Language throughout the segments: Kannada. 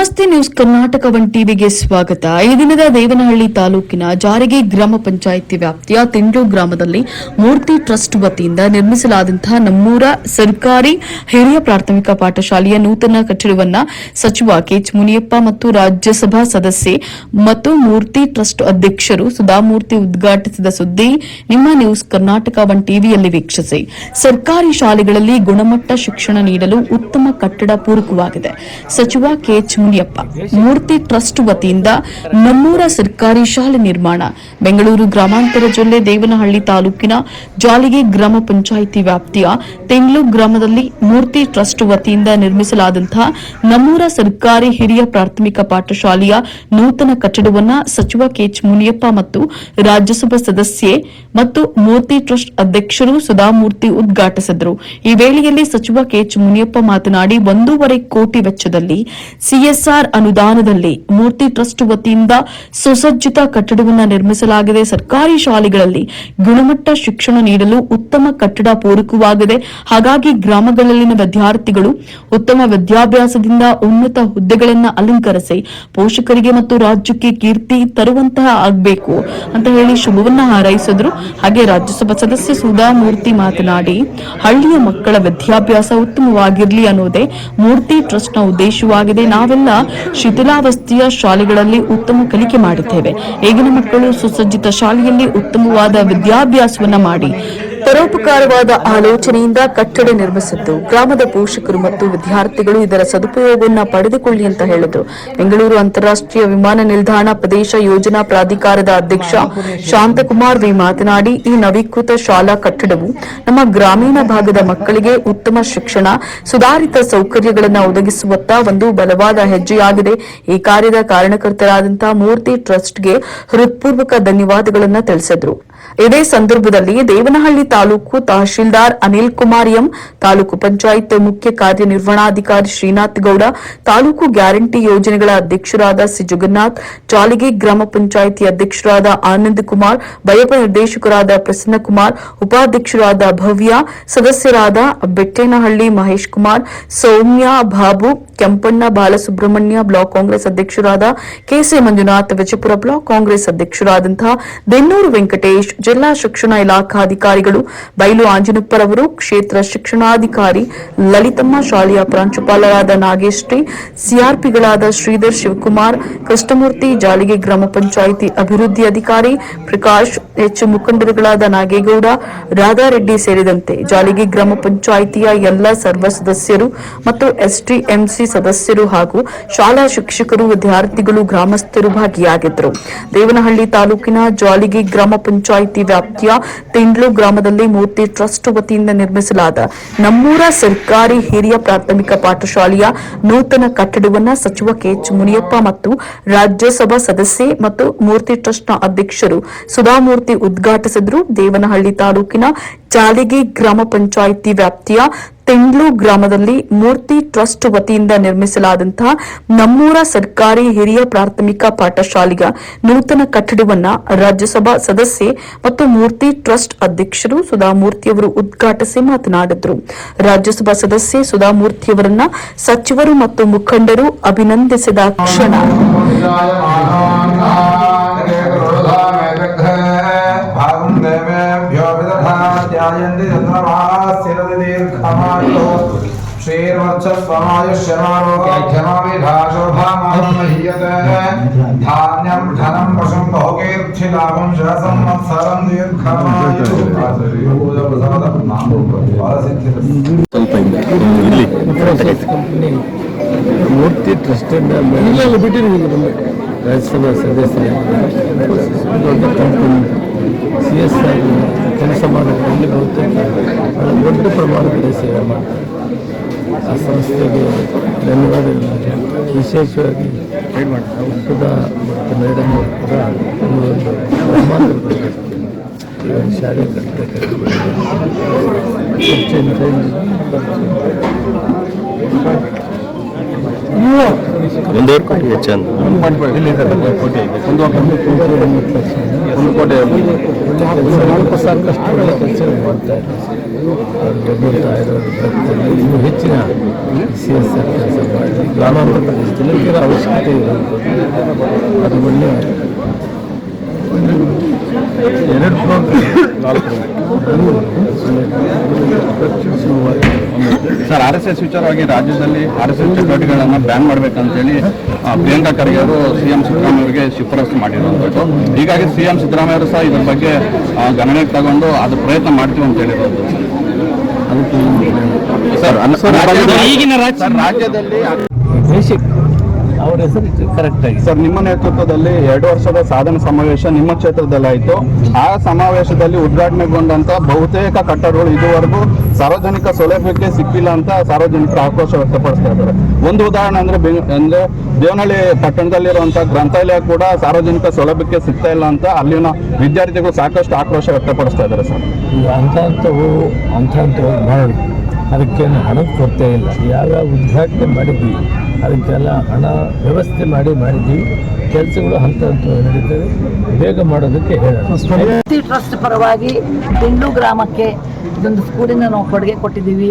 más ನ್ಯೂಸ್ ಕರ್ನಾಟಕ ಒನ್ ಟಿವಿಗೆ ಸ್ವಾಗತ. ಈ ದಿನದ ದೇವನಹಳ್ಳಿ ತಾಲೂಕಿನ ಜಾರಿಗೆ ಗ್ರಾಮ ಪಂಚಾಯಿತಿ ವ್ಯಾಪ್ತಿಯ ತಿಂಡ್ಲು ಗ್ರಾಮದಲ್ಲಿ ಮೂರ್ತಿ ಟ್ರಸ್ಟ್ ವತಿಯಿಂದ ನಿರ್ಮಿಸಲಾದಂತಹ ನಮ್ಮೂರ ಸರ್ಕಾರಿ ಹಿರಿಯ ಪ್ರಾಥಮಿಕ ಪಾಠಶಾಲೆಯ ನೂತನ ಕಟ್ಟಡವನ್ನ ಸಚಿವ ಕೆಎಚ್ ಮುನಿಯಪ್ಪ ಮತ್ತು ರಾಜ್ಯಸಭಾ ಸದಸ್ಯೆ ಮತ್ತು ಮೂರ್ತಿ ಟ್ರಸ್ಟ್ ಅಧ್ಯಕ್ಷರು ಸುಧಾಮೂರ್ತಿ ಉದ್ಘಾಟಿಸಿದ ಸುದ್ದಿ ನಿಮ್ಮ ನ್ಯೂಸ್ ಕರ್ನಾಟಕ ಒನ್ ಟಿವಿಯಲ್ಲಿ ವೀಕ್ಷಿಸಿ. ಸರ್ಕಾರಿ ಶಾಲೆಗಳಲ್ಲಿ ಗುಣಮಟ್ಟ ಶಿಕ್ಷಣ ನೀಡಲು ಉತ್ತಮ ಕಟ್ಟಡ ಪೂರಕವಾಗಿದೆ. ಸಚಿವ ಕೆಎಚ್ ಮುನಿಯಪ್ಪ ಮೂರ್ತಿ ಟ್ರಸ್ಟ್ ವತಿಯಿಂದ ನಮ್ಮೂರ ಸರ್ಕಾರಿ ಶಾಲೆ ನಿರ್ಮಾಣ. ಬೆಂಗಳೂರು ಗ್ರಾಮಾಂತರ ಜಿಲ್ಲೆ ದೇವನಹಳ್ಳಿ ತಾಲೂಕಿನ ಜಾಲಿಗೆ ಗ್ರಾಮ ಪಂಚಾಯಿತಿ ವ್ಯಾಪ್ತಿಯ ತೆಂಗ್ಲು ಗ್ರಾಮದಲ್ಲಿ ಮೂರ್ತಿ ಟ್ರಸ್ಟ್ ವತಿಯಿಂದ ನಿರ್ಮಿಸಲಾದಂತಹ ನಮ್ಮೂರ ಸರ್ಕಾರಿ ಹಿರಿಯ ಪ್ರಾಥಮಿಕ ಪಾಠಶಾಲೆಯ ನೂತನ ಕಟ್ಟಡವನ್ನ ಸಚಿವ ಕೆಎಚ್ ಮುನಿಯಪ್ಪ ಮತ್ತು ರಾಜ್ಯಸಭಾ ಸದಸ್ಯೆ ಮತ್ತು ಮೂರ್ತಿ ಟ್ರಸ್ಟ್ ಅಧ್ಯಕ್ಷರು ಸುಧಾಮೂರ್ತಿ ಉದ್ಘಾಟಿಸಿದರು. ಈ ವೇಳೆಯಲ್ಲಿ ಸಚಿವ ಕೆಎಚ್ ಮುನಿಯಪ್ಪ ಮಾತನಾಡಿ, ಒಂದೂವರೆ ಕೋಟಿ ವೆಚ್ಚದಲ್ಲಿ ಸಿಎಸ್ಆರ್ ಅನುದಾನದಲ್ಲಿ ಮೂರ್ತಿ ಟ್ರಸ್ಟ್ ವತಿಯಿಂದ ಸುಸಜ್ಜಿತ ಕಟ್ಟಡವನ್ನು ನಿರ್ಮಿಸಲಾಗಿದೆ. ಸರ್ಕಾರಿ ಶಾಲೆಗಳಲ್ಲಿ ಗುಣಮಟ್ಟ ಶಿಕ್ಷಣ ನೀಡಲು ಉತ್ತಮ ಕಟ್ಟಡ ಪೂರಕವಾಗಿದೆ. ಹಾಗಾಗಿ ಗ್ರಾಮಗಳಲ್ಲಿನ ವಿದ್ಯಾರ್ಥಿಗಳು ಉತ್ತಮ ವಿದ್ಯಾಭ್ಯಾಸದಿಂದ ಉನ್ನತ ಹುದ್ದೆಗಳನ್ನು ಅಲಂಕರಿಸಿ ಪೋಷಕರಿಗೆ ಮತ್ತು ರಾಜ್ಯಕ್ಕೆ ಕೀರ್ತಿ ತರುವಂತಹ ಆಗಬೇಕು ಅಂತ ಹೇಳಿ ಶುಭವನ್ನ ಹಾರೈಸಿದ್ರು. ಹಾಗೆ ರಾಜ್ಯಸಭಾ ಸದಸ್ಯ ಸುಧಾಮೂರ್ತಿ ಮಾತನಾಡಿ, ಹಳ್ಳಿಯ ಮಕ್ಕಳ ವಿದ್ಯಾಭ್ಯಾಸ ಉತ್ತಮವಾಗಿರಲಿ ಅನ್ನೋದೇ ಮೂರ್ತಿ ಟ್ರಸ್ಟ್ನ ಉದ್ದೇಶವಾಗಿದೆ. ನಾವೆಲ್ಲ ಶಿಥಿಲಾವಸ್ಥೆಯ ಶಾಲೆಗಳಲ್ಲಿ ಉತ್ತಮ ಕಲಿಕೆ ಮಾಡುತ್ತೇವೆ. ಈಗಿನ ಮಕ್ಕಳು ಸುಸಜ್ಜಿತ ಶಾಲೆಯಲ್ಲಿ ಉತ್ತಮವಾದ ವಿದ್ಯಾಭ್ಯಾಸವನ್ನ ಮಾಡಿ. ಪರೋಪಕಾರವಾದ ಆಲೋಚನೆಯಿಂದ ಕಟ್ಟಡ ನಿರ್ಮಿಸಿದ್ದು, ಗ್ರಾಮದ ಪೋಷಕರು ಮತ್ತು ವಿದ್ಯಾರ್ಥಿಗಳು ಇದರ ಸದುಪಯೋಗವನ್ನು ಪಡೆದುಕೊಳ್ಳಿ ಅಂತ ಹೇಳಿದ್ರು. ಬೆಂಗಳೂರು ಅಂತಾರಾಷ್ಟ್ರೀಯ ವಿಮಾನ ನಿಲ್ದಾಣ ಪ್ರದೇಶ ಯೋಜನಾ ಪ್ರಾಧಿಕಾರದ ಅಧ್ಯಕ್ಷ ಶಾಂತಕುಮಾರ್ ವಿ ಮಾತನಾಡಿ, ಈ ನವೀಕೃತ ಶಾಲಾ ಕಟ್ಟಡವು ನಮ್ಮ ಗ್ರಾಮೀಣ ಭಾಗದ ಮಕ್ಕಳಿಗೆ ಉತ್ತಮ ಶಿಕ್ಷಣ, ಸುಧಾರಿತ ಸೌಕರ್ಯಗಳನ್ನು ಒದಗಿಸುವತ್ತ ಒಂದು ಬಲವಾದ ಹೆಜ್ಜೆಯಾಗಿದೆ. ಈ ಕಾರ್ಯದ ಕಾರಣಕರ್ತರಾದಂತಹ ಮೂರ್ತಿ ಟ್ರಸ್ಟ್ಗೆ ಹೃತ್ಪೂರ್ವಕ ಧನ್ಯವಾದಗಳನ್ನು ತಿಳಿಸಿದ್ರು. ಇದೇ ಸಂದರ್ಭದಲ್ಲಿ ದೇವನಹಳ್ಳಿ ತಾಲೂಕು ತಹಶೀಲ್ದಾರ್ ಅನಿಲ್ ಕುಮಾರ್ ಎಂ, ತಾಲೂಕು ಪಂಚಾಯತ್ ಮುಖ್ಯ ಕಾರ್ಯನಿರ್ವಹಣಾಧಿಕಾರಿ ಶ್ರೀನಾಥ್ ಗೌಡ, ತಾಲೂಕು ಗ್ಯಾರಂಟಿ ಯೋಜನೆಗಳ ಅಧ್ಯಕ್ಷರಾದ ಸಿ ಜಗನ್ನಾಥ್ ಚಾಲಿಗೆ ಗ್ರಾಮ ಪಂಚಾಯಿತಿ ಅಧ್ಯಕ್ಷರಾದ ಆನಂದ್ ಕುಮಾರ್, ಬಯಪ ನಿರ್ದೇಶಕರಾದ ಪ್ರಸನ್ನ ಕುಮಾರ್ ಉಪಾಧ್ಯಕ್ಷರಾದ ಭವ್ಯ, ಸದಸ್ಯರಾದ ಬೆಟ್ಟೇನಹಳ್ಳಿ ಮಹೇಶ್ ಕುಮಾರ್, ಸೌಮ್ಯ, ಬಾಬು, ಕೆಂಪಣ್ಣ ಬಾಲಸುಬ್ರಹ್ಮಣ್ಯ ಬ್ಲಾಕ್ ಕಾಂಗ್ರೆಸ್ ಅಧ್ಯಕ್ಷರಾದ K C Manjunath, Vijayapura block Congress ಅಧ್ಯಕ್ಷರಾದಂತಹ Bennur Venkatesh ಜಿಲ್ಲಾ ಶಿಕ್ಷಣ ಇಲಾಖಾಧಿಕಾರಿಗಳು ಬೈಲು ಆಂಜನಪ್ಪರವರು, ಕ್ಷೇತ್ರ ಶಿಕ್ಷಣಾಧಿಕಾರಿ ಲಲಿತಮ್ಮ, ಶಾಲೆಯ ಪ್ರಾಂಶುಪಾಲರಾದ ನಾಗೇಶ್ರೀ ಸಿಆರ್ಪಿಗಳಾದ ಶ್ರೀಧರ್ ಶಿವಕುಮಾರ್, ಕೃಷ್ಣಮೂರ್ತಿ, ಜಾಲಿಗೆ ಗ್ರಾಮ ಪಂಚಾಯಿತಿ ಅಭಿವೃದ್ಧಿ ಅಧಿಕಾರಿ ಪ್ರಕಾಶ್, ಎಚ್ ಮುಖಂಡರುಗಳಾದ ನಾಗೇಗೌಡ, ರಾಧಾರೆಡ್ಡಿ ಸೇರಿದಂತೆ ಜಾಲಿಗೆ ಗ್ರಾಮ ಪಂಚಾಯಿತಿಯ ಎಲ್ಲ ಸರ್ವ ಸದಸ್ಯರು ಮತ್ತು ಎಸ್ಟಿಎಂಸಿ ಸದಸ್ಯರು ಹಾಗೂ ಶಾಲಾ ಶಿಕ್ಷಕರು, ವಿದ್ಯಾರ್ಥಿಗಳು, ಗ್ರಾಮಸ್ಥರು ಭಾಗಿಯಾಗಿದ್ದರು. ದೇವನಹಳ್ಳಿ ತಾಲೂಕಿನ ಜಾಲಿಗೆ ಗ್ರಾಮ ಪಂಚಾಯಿತಿ ವ್ಯಾಪ್ತಿಯ ತಿಂಡ್ಲು ಗ್ರಾಮದಲ್ಲಿ ಮೂರ್ತಿ ಟ್ರಸ್ಟ್ ವತಿಯಿಂದ ನಿರ್ಮಿಸಲಾದ ನಮ್ಮೂರ ಸರ್ಕಾರಿ ಹಿರಿಯ ಪ್ರಾಥಮಿಕ ಪಾಠಶಾಲೆಯ ನೂತನ ಕಟ್ಟಡವನ್ನ ಸಚಿವ ಕೆಎಚ್ ಮುನಿಯಪ್ಪ ಮತ್ತು ರಾಜ್ಯಸಭಾ ಸದಸ್ಯೆ ಮತ್ತು ಮೂರ್ತಿ ಟ್ರಸ್ಟ್ನ ಅಧ್ಯಕ್ಷರು ಸುಧಾಮೂರ್ತಿ ಉದ್ಘಾಟಿಸಿದ್ರು. ದೇವನಹಳ್ಳಿ ತಾಲೂಕಿನ ಜಾಲಿಗೆ ಗ್ರಾಮ ಪಂಚಾಯಿತಿ ವ್ಯಾಪ್ತಿಯ ತೆಂಗ್ಲು ಗ್ರಾಮದಲ್ಲಿ ಮೂರ್ತಿ ಟ್ರಸ್ಟ್ ವತಿಯಿಂದ ನಿರ್ಮಿಸಲಾದಂತಹ ನಮ್ಮೂರ ಸರ್ಕಾರಿ ಹಿರಿಯ ಪ್ರಾಥಮಿಕ ಪಾಠಶಾಲೆಯ ನೂತನ ಕಟ್ಟಡವನ್ನ ರಾಜ್ಯಸಭಾ ಸದಸ್ಯೆ ಮತ್ತು ಮೂರ್ತಿ ಟ್ರಸ್ಟ್ ಅಧ್ಯಕ್ಷರು ಸುಧಾಮೂರ್ತಿಯವರು ಉದ್ಘಾಟಿಸಿ ಮಾತನಾಡಿದರು. ರಾಜ್ಯಸಭಾ ಸದಸ್ಯೆ ಸುಧಾಮೂರ್ತಿಯವರನ್ನ ಸಚಿವರು ಮತ್ತು ಮುಖಂಡರು ಅಭಿನಂದಿಸಿದ ಕ್ಷಣ. विदधात्यायन्ति चन्द्रमास्थिरदीर्घमायुः श्रीर्वत्सस्वमायुष्यमारोग्यमाविधाशोभामानमहीयते धान्यं धनं वशं बहुकीर्थिलाभं शरसंवत्सरं दीर्घमायुः ಸ್ವಲ್ಪ ಹಿಂದೆ ಇಲ್ಲಿ ಕಂಪನಿ ಮೂರ್ತಿ ಟ್ರಸ್ಟ್ ರಾಜ್ಯಸಭಾ ಸದಸ್ಯರು ದೊಡ್ಡ ಕಂಪನಿ ಸಿ ಎಸ್ ಆರ್ ಮಾಡೋದ್ರಲ್ಲಿ ಬಹುತೇಕ ದೊಡ್ಡ ಪ್ರಮಾಣದಲ್ಲಿ ಸೇವೆ ಮಾಡ್ತಾರೆ. ಆ ಸಂಸ್ಥೆಗೆ ಧನ್ಯವಾದಗಳು ವಿಶೇಷವಾಗಿ ಸುಧಾ ಮತ್ತು ಮೇಡಮ್ ಕೂಡ ಒಂದು ಒಂದು ಶಾಲೆ ಹೆಚ್ಚಿನ ಒಂದೂವರೆ ಕೋಟಿ ವೆಚ್ಚ ಇನ್ನೂ ಹೆಚ್ಚಿನ ಸಿ ಎಸ್ ಗ್ರಾಮಾಂತರ ಅವಶ್ಯಕತೆ ಇದೆ ಅದು ಒಳ್ಳೆಯ ಎರಡು ಸರ್ ಆರ್ ಎಸ್ ಎಸ್ ವಿಚಾರವಾಗಿ ರಾಜ್ಯದಲ್ಲಿ ಆರ್ ಎಸ್ ಎಸ್ ಚಟುವಟಿಕೆಗಳನ್ನು ಬ್ಯಾನ್ ಮಾಡಬೇಕಂತೇಳಿ ಪ್ರಿಯಾಂಕಾ ಖರ್ಗೆ ಅವರು ಸಿಎಂ ಸಿದ್ದರಾಮಯ್ಯ ಅವರಿಗೆ ಶಿಫಾರಸು ಮಾಡಿರುವಂಥದ್ದು ಹೀಗಾಗಿ ಸಿಎಂ ಸಿದ್ದರಾಮಯ್ಯ ಅವರು ಸಹ ಇದ್ರ ಬಗ್ಗೆ ಗಣನೆಗೆ ತಗೊಂಡು ಅದು ಪ್ರಯತ್ನ ಮಾಡ್ತೀವಿ ಅಂತ ಹೇಳಿರೋದು. ಸರ್ ಈಗಿನ ರಾಜ್ಯದಲ್ಲಿ ಅವ್ರ ಹೆಸರು ಕರೆಕ್ಟ್ ಆಗಿ. ಸರ್ ನಿಮ್ಮ ನೇತೃತ್ವದಲ್ಲಿ ಎರಡು ವರ್ಷದ ಸಾಧನ ಸಮಾವೇಶ ನಿಮ್ಮ ಕ್ಷೇತ್ರದಲ್ಲಿ ಆಯಿತು ಆ ಸಮಾವೇಶದಲ್ಲಿ ಉದ್ಘಾಟನೆಗೊಂಡಂತ ಬಹುತೇಕ ಕಟ್ಟಡಗಳು ಇದುವರೆಗೂ ಸಾರ್ವಜನಿಕ ಸೌಲಭ್ಯಕ್ಕೆ ಸಿಕ್ಕಿಲ್ಲ ಅಂತ ಸಾರ್ವಜನಿಕರು ಆಕ್ರೋಶ ವ್ಯಕ್ತಪಡಿಸ್ತಾ ಇದ್ದಾರೆ. ಒಂದು ಉದಾಹರಣೆ ಅಂದ್ರೆ ಅಂದ್ರೆ ದೇವನಹಳ್ಳಿ ಪಟ್ಟಣದಲ್ಲಿರುವಂತಹ ಗ್ರಂಥಾಲಯ ಕೂಡ ಸಾರ್ವಜನಿಕ ಸೌಲಭ್ಯಕ್ಕೆ ಸಿಗ್ತಾ ಇಲ್ಲ ಅಂತ ಅಲ್ಲಿನ ವಿದ್ಯಾರ್ಥಿಗಳು ಸಾಕಷ್ಟು ಆಕ್ರೋಶ ವ್ಯಕ್ತಪಡಿಸ್ತಾ ಇದ್ದಾರೆ ಸರ್. ಅಂತವು ಅಂತ ಅಂಥವು ಅಂಥ ಅಂಥವು ಮಾಡೋಣ ಅದಕ್ಕೇನು ಹಣಕ್ಕೆ ಕೊರತೆ ಇಲ್ಲ. ಯಾವ್ಯಾವ ಉದ್ಘಾಟನೆ ಮಾಡಿದ್ವಿ. ಅದಕ್ಕೆಲ್ಲ ಹಣ ವ್ಯವಸ್ಥೆ ಮಾಡಿ ಮಾಡಿದ್ದೀವಿ ಕೆಲಸಗಳು ಹಂತ ಹಂತ ನಡೀತದೆ. ಬೇಗ ಮಾಡೋದಕ್ಕೆ ಹೇಳಿ ಟ್ರಸ್ಟ್ ಪರವಾಗಿ ತಿಂಡು ಗ್ರಾಮಕ್ಕೆ ಇದೊಂದು ಸ್ಕೂಲಿನ ನಾವು ಕೊಡುಗೆ ಕೊಟ್ಟಿದ್ದೀವಿ.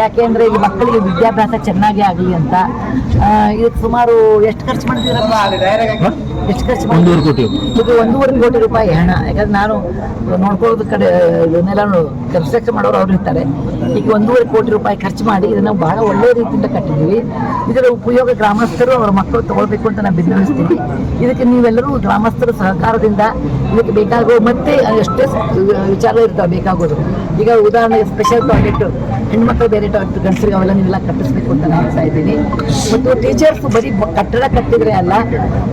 ಯಾಕೆಂದ್ರೆ ಇಲ್ಲಿ ಮಕ್ಕಳಿಗೆ ವಿದ್ಯಾಭ್ಯಾಸ ಚೆನ್ನಾಗಿ ಆಗಲಿ ಅಂತ. ಇದಕ್ಕೆ ಸುಮಾರು ಎಷ್ಟು ಖರ್ಚು ಮಾಡ್ತೀರಪ್ಪ? ಎಷ್ಟು ಖರ್ಚು ಒಂದೂವರೆ ಕೋಟಿ. ಇದು ಒಂದೂವರೆ ಕೋಟಿ ರೂಪಾಯಿ ಹಣ. ಯಾಕಂದ್ರೆ ನಾನು ನೋಡ್ಕೊಳ್ಳೋದು ಕಡೆ ಇದನ್ನೆಲ್ಲ ಕನ್ಸ್ಟ್ರಕ್ಷನ್ ಮಾಡೋರು ಅವ್ರು ಇರ್ತಾರೆ. ಈಗ ಒಂದೂವರೆ ಕೋಟಿ ರೂಪಾಯಿ ಖರ್ಚು ಮಾಡಿ ಇದನ್ನು ಬಹಳ ಒಳ್ಳೆಯ ರೀತಿಯಿಂದ ಕಟ್ಟಿದ್ದೀವಿ. ಇದರ ಉಪಯೋಗ ಗ್ರಾಮಸ್ಥರು ಅವರ ಮಕ್ಕಳು ತಗೊಳ್ಬೇಕು ಅಂತ ನಾನು ಬಿನ್ನವಿಸ್ತೀನಿ ಇದಕ್ಕೆ ನೀವೆಲ್ಲರೂ ಗ್ರಾಮಸ್ಥರ ಸಹಕಾರದಿಂದ ಇದಕ್ಕೆ ಬೇಕಾಗುವ ಮತ್ತೆ ಎಷ್ಟೇ ವಿಚಾರ ಇರ್ತಾವೆ, ಬೇಕಾಗೋದು. ಈಗ ಉದಾಹರಣೆಗೆ ಸ್ಪೆಷಲ್ ಟಾಯ್ಲೆಟ್ ಹೆಣ್ಮಕ್ಳು ಬೇರೆ ಡಾಕ್ಟರ್ ಗಂಡಸರಿಗೆ ಅವೆಲ್ಲ ನೀವೆಲ್ಲ ಕಟ್ಟಿಸ್ಬೇಕು ಅಂತ ನಾನು ಹೇಳ್ತಾ ಇದ್ದೀನಿ. ಮತ್ತು ಟೀಚರ್ಸ್ ಬರೀ ಕಟ್ಟಡ ಕಟ್ಟಿದ್ರೆ ಅಲ್ಲ,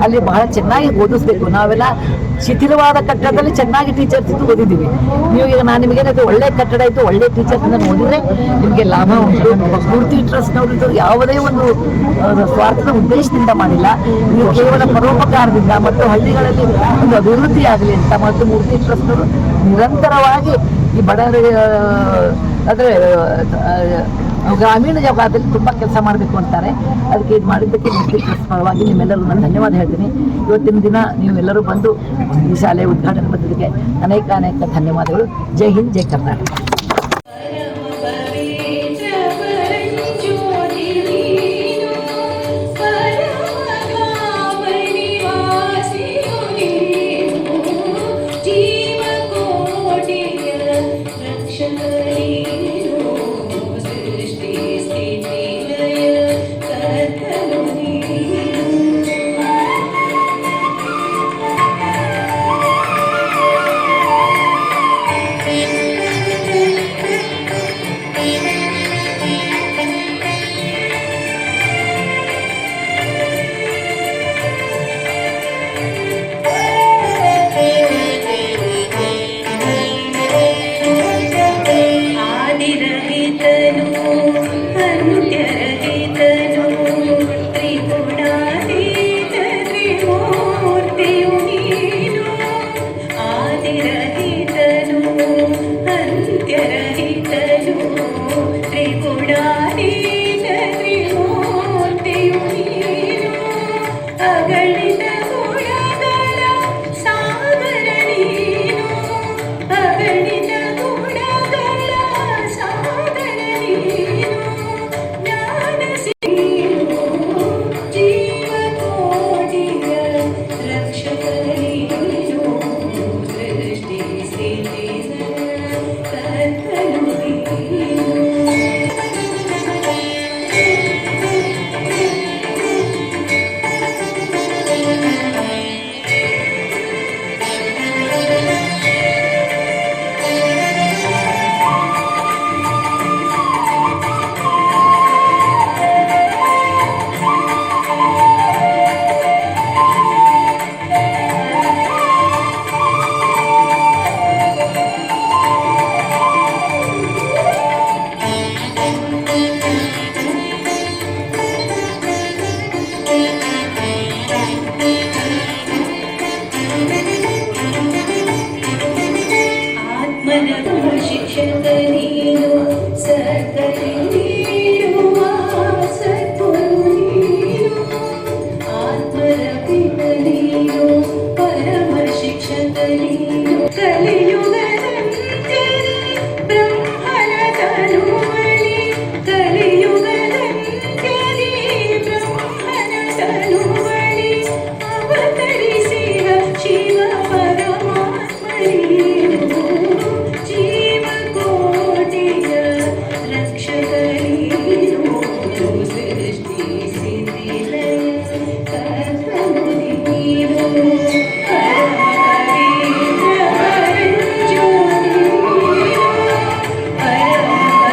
ಅಲ್ಲಿ ಬಹಳ ಚೆನ್ನಾಗಿ ಓದಿಸ್ಬೇಕು. ನಾವೆಲ್ಲ ಶಿಥಿಲವಾದ ಕಟ್ಟಡದಲ್ಲಿ ಚೆನ್ನಾಗಿ ಟೀಚರ್ಸ್ ಇದ್ದು ಓದಿದ್ದೀವಿ. ನೀವು ಈಗ ನಾನು ನಿಮಗೆ ಅದು ಒಳ್ಳೆ ಕಟ್ಟಡ ಇತ್ತು ಒಳ್ಳೆ ಟೀಚರ್ಸ್ ಓದಿದ್ರೆ ನಿಮಗೆ ಲಾಭ ಉಂಟು. ಸ್ಫೂರ್ತಿ ಟ್ರಸ್ಟ್ನವರು ಯಾವುದೇ ಒಂದು ಸ್ವಾರ್ಥದ ಉದ್ದೇಶದಿಂದ ಮಾಡಿಲ್ಲ. ನೀವು ಕೇವಲ ಪರೋಪಕಾರದಿಂದ ಮತ್ತು ಹಳ್ಳಿಗಳಲ್ಲಿ ಒಂದು ಅಭಿವೃದ್ಧಿ ಆಗಲಿ ಅಂತ ಮತ್ತು ಮೂರ್ತಿ ಟ್ರಸ್ಟ್ನವರು ನಿರಂತರವಾಗಿ ಈ ಬಡವರಿಗೆ ಆ, ಅಂದ್ರೆ ಆ, ಗ್ರಾಮೀಣ ಜಾಗದಲ್ಲಿ ತುಂಬ ಕೆಲಸ ಮಾಡಬೇಕು ಅಂತಾರೆ. ಅದಕ್ಕೆ ಇದು ಮಾಡಿದ್ದಕ್ಕೆ ಪರವಾಗಿ ನಿಮ್ಮೆಲ್ಲರೂ ನಾನು ಧನ್ಯವಾದ ಹೇಳ್ತೀನಿ. ಇವತ್ತಿನ ದಿನ ನೀವೆಲ್ಲರೂ ಬಂದು ಈ ಶಾಲೆ ಉದ್ಘಾಟನೆ ಬಂದಿದ್ದಕ್ಕೆ ಅನೇಕ ಅನೇಕ ಧನ್ಯವಾದಗಳು. Jai Hind Jai Karnataka.